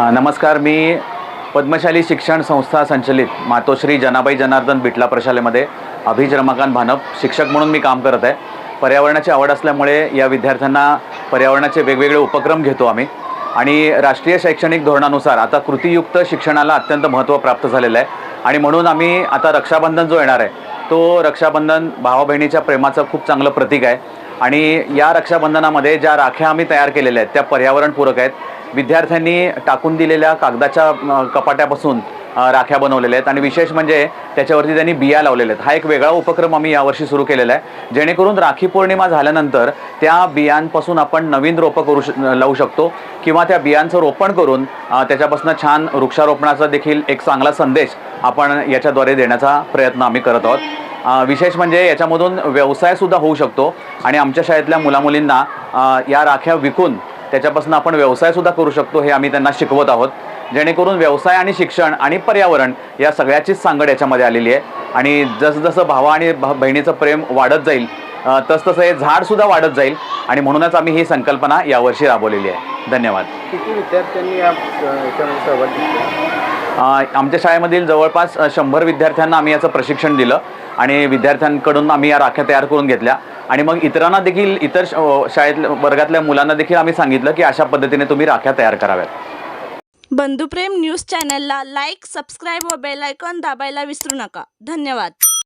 नमस्कार मी पद्मशाली शिक्षण संस्था संचलित मातोश्री जनाबाई जनार्दन बिटला प्रशालेमध्ये अभिज रमाकांत भानप शिक्षक म्हणून मी काम करत आहे. पर्यावरणाची आवड असल्यामुळे या विद्यार्थ्यांना पर्यावरणाचे वेगवेगळे उपक्रम घेतो आम्ही. आणि राष्ट्रीय शैक्षणिक धोरणानुसार आता कृतीयुक्त शिक्षणाला अत्यंत महत्त्व प्राप्त झालेलं आहे. आणि म्हणून आम्ही आता रक्षाबंधन जो येणार आहे तो रक्षाबंधन भावा बहिणीच्या प्रेमाचं खूप चांगलं प्रतीक आहे. आणि या रक्षाबंधनामध्ये ज्या राख्या आम्ही तयार केलेल्या आहेत त्या पर्यावरणपूरक आहेत. विद्यार्थ्यांनी टाकून दिलेल्या कागदाच्या कपाट्यापासून राख्या बनवलेल्या आहेत. आणि विशेष म्हणजे त्याच्यावरती त्यांनी बिया लावलेल्या आहेत. हा एक वेगळा उपक्रम आम्ही यावर्षी सुरू केलेला आहे. जेणेकरून राखी पौर्णिमा झाल्यानंतर त्या बियांपासून आपण नवीन रोपं करू श लावू शकतो किंवा त्या बियांचं रोपण करून त्याच्यापासून छान वृक्षारोपणाचा देखील एक चांगला संदेश आपण याच्याद्वारे देण्याचा प्रयत्न आम्ही करत आहोत. विशेष म्हणजे याच्यामधून व्यवसायसुद्धा होऊ शकतो आणि आमच्या शाळेतल्या मुलामुलींना या राख्या विकून त्याच्यापासून आपण व्यवसायसुद्धा करू शकतो हे आम्ही त्यांना शिकवत आहोत. जेणेकरून व्यवसाय आणि शिक्षण आणि पर्यावरण या सगळ्याचीच सांगड याच्यामध्ये आलेली आहे. आणि जसं जसं भावा आणि बहिणीचं प्रेम वाढत जाईल तसतसं हे झाडसुद्धा वाढत जाईल. आणि म्हणूनच आम्ही ही संकल्पना यावर्षी राबवलेली आहे. धन्यवाद. किती विद्यार्थ्यांनी आमच्या शाळेमधील जवळपास शंभर विद्यार्थ्यांना आम्ही याचं प्रशिक्षण दिलं. आणि विद्यार्थ्यांकडून आम्ही या राख्या तयार करून घेतल्या. आणि मग इतरांना देखील इतर शाळेतल्या वर्गातल्या मुलांना देखील आम्ही सांगितलं की अशा पद्धतीने तुम्ही राख्या तयार कराव्यात. बंधुप्रेम न्यूज चॅनलला लाईक सबस्क्राईब व बेल आयकॉन दाबायला विसरू नका. धन्यवाद.